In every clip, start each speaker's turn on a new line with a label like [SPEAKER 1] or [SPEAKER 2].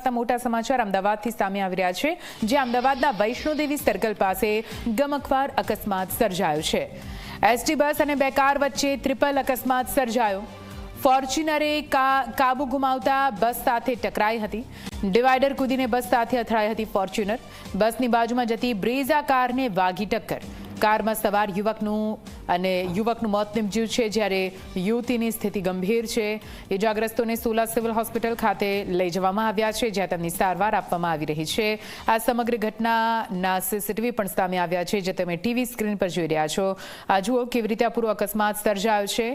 [SPEAKER 1] અકસ્માતના મોટા સમાચાર અમદાવાદથી સામે આવી રહ્યા છે, જે અમદાવાદના વૈષ્ણોદેવી સર્કલ પાસે ગમકવાર અકસ્માત સર્જાયો છે. એસટી બસ અને બે કાર વચ્ચે ટ્રિપલ અકસ્માત સર્જાયો. ફોર્ચ્યુનરે કાબુ ગુમાવતા બસ સાથે ટકરાઈ હતી. ડિવાઈડર કૂદીને બસ સાથે અથડાઈ હતી ફોર્ચ્યુનર. બસની બાજુમાં જતી બ્રેઝા કારને વાગી ટક્કર. કારમાં સવાર યુવકનું અને યુવકનું મોત નિપજ્યું છે જ્યારે યુવતીની સ્થિતિ ગંભીર છે. ઇજાગ્રસ્તોને સોલા સિવિલ હોસ્પિટલ ખાતે લઈ જવામાં આવ્યા છે, જ્યાં તેમની સારવાર આપવામાં આવી રહી છે. આ સમગ્ર ઘટનાના સીસીટીવી પણ સામે આવ્યા છે, જે તમે ટીવી સ્ક્રીન પર જોઈ રહ્યા છો. આ જુઓ કેવી રીતે આ પૂરો અકસ્માત સર્જાયો છે.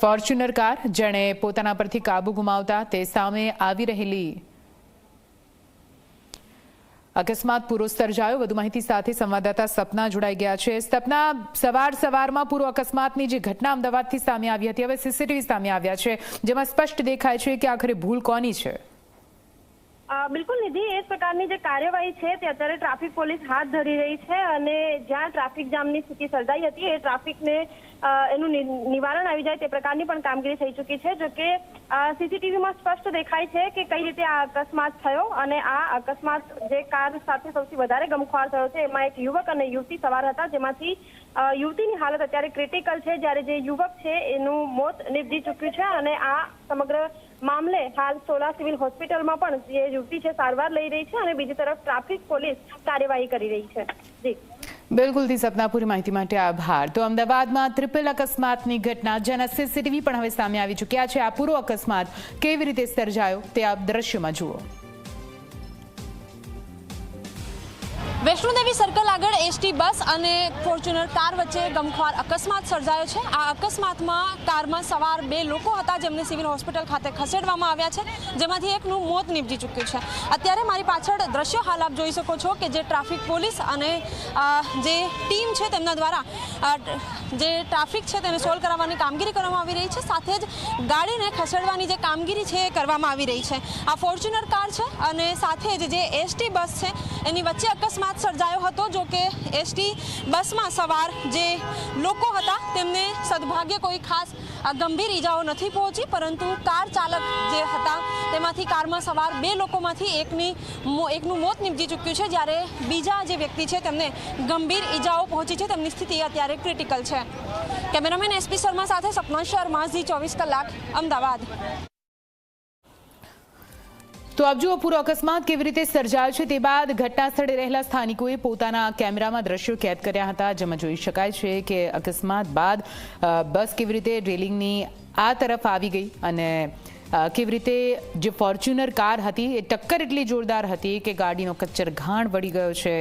[SPEAKER 1] ફોર્ચ્યુનર કાર જેણે પોતાના પરથી કાબુ ગુમાવતા તે સામે આવી રહેલી અકસ્માત પૂરો સર્જાયો. વધુ માહિતી સાથે સંવાદદાતા સપના જોડાઈ ગયા છે. સપના સવાર સવારમાં પૂરો અકસ્માતની જે ઘટના અમદાવાદથી સામે આવી હતી, હવે સીસીટીવી સામે આવ્યા છે, જેમાં સ્પષ્ટ દેખાય છે કે આખરે ભૂલ કોની છે?
[SPEAKER 2] બિલકુલ નિધિ, એ પ્રકારની જે કાર્યવાહી છે, તે અત્યારે ટ્રાફિક પોલીસ હાથ ધરી રહી છે અને જ્યાં ટ્રાફિક જામની સ્થિતિ સર્જાઈ હતી, એ ટ્રાફિકને એનું નિવારણ આવી જાય તે પ્રકારની પણ કામગીરી થઈ ચૂકી છે. જો કે સીસીટીવીમાં સ્પષ્ટ દેખાય છે કે કઈ રીતે આ અકસ્માત થયો અને આ અકસ્માત જે કાર સાથે સૌથી વધારે ગમખ્વાર થયો છે, એમાં એક યુવક અને યુવતી સવાર હતા, જેમાંથી યુવતીની હાલત અત્યારે ક્રિટિકલ છે. જ્યારે જે યુવક છે, એનું મોત નિપજી ચૂક્યું છે અને આ સમગ્ર મામલે હાલ સોલા સિવિલ હોસ્પિટલમાં પણ જે યુવતી છે સારવાર લઈ રહી છે અને બીજી તરફ ટ્રાફિક પોલીસ કાર્યવાહી કરી રહી છે. જી.
[SPEAKER 1] બિલકુલથી સપનાપુરી માહિતી માટે આભાર. તો અમદાવાદમાં ટ્રિપલ અકસ્માતની ઘટના, જેના સીસીટીવી પણ હવે સામે આવી ચૂક્યા છે. આ પૂરો અકસ્માત કેવી રીતે સર્જાયો તે આપ દ્રશ્યમાં જુઓ.
[SPEAKER 3] વૈષ્ણોદેવી સર્કલ આગળ એસટી બસ અને ફોર્ચ્યુનર કાર વચ્ચે ગમખ્વાર અકસ્માત સર્જાયો છે. આ અકસ્માતમાં કારમાં સવાર બે લોકો હતા જેમને સિવિલ હોસ્પિટલ ખાતે ખસેડવામાં આવ્યા છે, જેમાંથી એકનું મોત નીપજી ચૂક્યું છે. અત્યારે મારી પાછળ દ્રશ્ય હાલ આપ જોઈ શકો છો કે જે ટ્રાફિક પોલીસ અને જે ટીમ છે તેમના દ્વારા જે ટ્રાફિક છે તેને સોલ્વ કરાવવાની કામગીરી કરવામાં આવી રહી છે. સાથે જ ગાડીને ખસેડવાની જે કામગીરી છે એ કરવામાં આવી રહી છે. આ ફોર્ચ્યુનર કાર છે અને સાથે જ જે એસટી બસ છે, એની વચ્ચે અકસ્માત સર્જાયો હતો, જો કે એસટી બસમાં સવાર જે લોકો હતા, તેમને સદભાગ્ય કોઈ ખાસ ગંભીર ઈજાઓ નથી પહોંચી, પરંતુ કાર ચાલક જે હતા, તેમાંથી કારમાં સવાર બે લોકોમાંથી એકની એકનું મોત નીપજી ચૂક્યું છે, જ્યારે બીજા જે વ્યક્તિ છે, તેમને ગંભીર ઈજાઓ પહોંચી છે, તેમની સ્થિતિ અત્યારે ક્રિટિકલ છે. કેમેરામેન એસપી શર્મા સાથે સપના શર્મા, ઝી ચોવીસ કલાક, અમદાવાદ.
[SPEAKER 1] તો આપ જુઓ, પૂરો અકસ્માત કેવી રીતે સર્જાયો છે તે બાદ ઘટના સ્થળે રહેલા સ્થાનિકોએ પોતાના કેમેરામાં દ્રશ્યો કેદ કર્યા હતા, જેમાં જોઈ શકાય છે કે અકસ્માત બાદ બસ કેવી રીતે રેલિંગની આ તરફ આવી ગઈ અને કેવી રીતે જે ફોર્ચ્યુનર કાર હતી એ ટક્કર એટલી જોરદાર હતી કે ગાડીનો કચ્ચર ઘાણ વળી ગયો છે.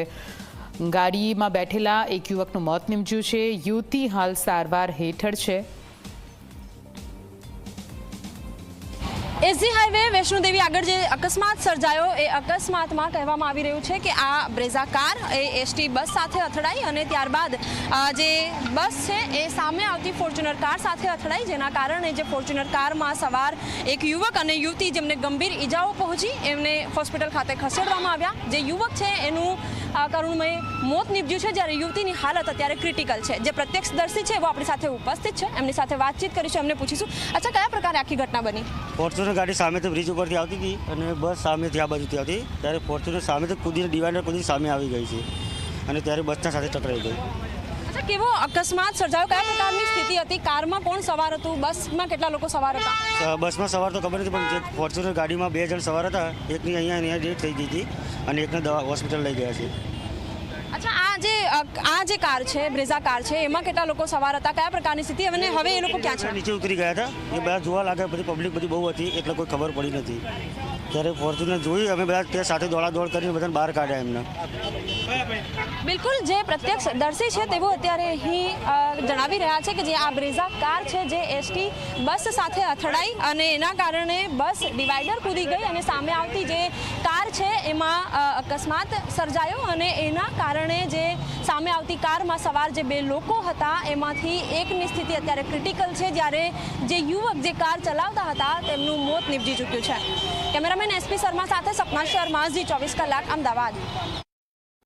[SPEAKER 1] ગાડીમાં બેઠેલા એક યુવકનું મોત નીપજ્યું છે. યુવતી હાલ સારવાર હેઠળ છે.
[SPEAKER 3] એસજી હાઈવે વૈષ્ણોદેવી આગળ જે અકસ્માત સર્જાયો એ અકસ્માતમાં કહેવામાં આવી રહ્યું છે કે આ બ્રેઝા કાર એ એસટી બસ સાથે અથડાઈ અને ત્યારબાદ જે બસ છે એ સામે આવતી ફોર્ચ્યુનર કાર સાથે અથડાઈ. જેના કારણે જે ફોર્ચ્યુનર કારમાં સવાર એક યુવક અને યુવતી જેમને ગંભીર ઈજાઓ પહોંચી, એમને હોસ્પિટલ ખાતે ખસેડવામાં આવ્યા. જે યુવક છે એનું કરુણમય મોત નીપજ્યું છે. જ્યારે યુવતીની હાલત અત્યારે ક્રિટિકલ છે. જે પ્રત્યક્ષદર્શી છે એવો આપણી સાથે ઉપસ્થિત છે. એમની સાથે વાતચીત કરીશું, એમને પૂછીશું. અચ્છા, કયા પ્રકારે આખી ઘટના બની?
[SPEAKER 4] ફોર્ચ્યુનર ગાડી સામેથી બ્રિજ ઉપરથી આવતી હતી અને બસ સામેથી આ બાજુથી આવતી ત્યારે ફોર્ચ્યુનર સામેથી કૂદીને ડિવાઈડર કૂદીને સામે આવી ગઈ છે અને ત્યારે બસના સાથે ટકરાઈ ગઈ.
[SPEAKER 3] કેવો અકસ્માત સર્જાયો? કયા પ્રકારની સ્થિતિ હતી? કારમાં કોણ સવાર હતું? બસમાં કેટલા લોકો સવાર હતા?
[SPEAKER 4] બસમાં સવાર તો ખબર નથી પણ જે ફોર્ચ્યુનર ગાડીમાં બે જણ સવાર હતા એકની અહીંયા અહીંયા ડેટ થઈ ગઈ હતી અને એકને દવા હોસ્પિટલ લઈ ગયા છે.
[SPEAKER 3] અચ્છા આ જે આ જે કાર છે બ્રેઝા કાર છે એમાં કેટલા લોકો સવાર હતા? કયા પ્રકારની સ્થિતિ? અને હવે એ લોકો ક્યાં છે?
[SPEAKER 4] નીચે ઉતરી ગયા હતા. એ બધા જોવા લાગ્યા બધી પબ્લિક બધી બહુ હતી એટલે કોઈ ખબર પડી નથી. ત્યારે ફોર્ચ્યુનર જોઈ અમે બધા તે સાથે દોડાદોડ કરીને બધાને બહાર કાઢ્યા એમને.
[SPEAKER 3] બિલકુલ જે પ્રત્યક્ષ દર્શી છે તેવું અત્યારે અહીં જણાવી રહ્યા છે કે જે આ બ્રેઝા કાર છે જે એસટી બસ સાથે અથડાઈ અને એના કારણે બસ ડિવાઈડર કૂદી ગઈ અને સામે આવતી જે કાર છે એમાં અકસ્માત સર્જાયો અને એના કારણે જે સામે આવતી કારમાં સવાર જે બે લોકો હતા, એમાંથી એકની સ્થિતિ અત્યારે ક્રિટિકલ છે. જ્યારે જે યુવક જે કાર ચલાવતા હતા, તેમનું મોત નીપજી ચૂક્યું છે. કેમેરામેન એસપી શર્મા સાથે સપના શર્મા જી ચોવીસ કલાક, અમદાવાદ.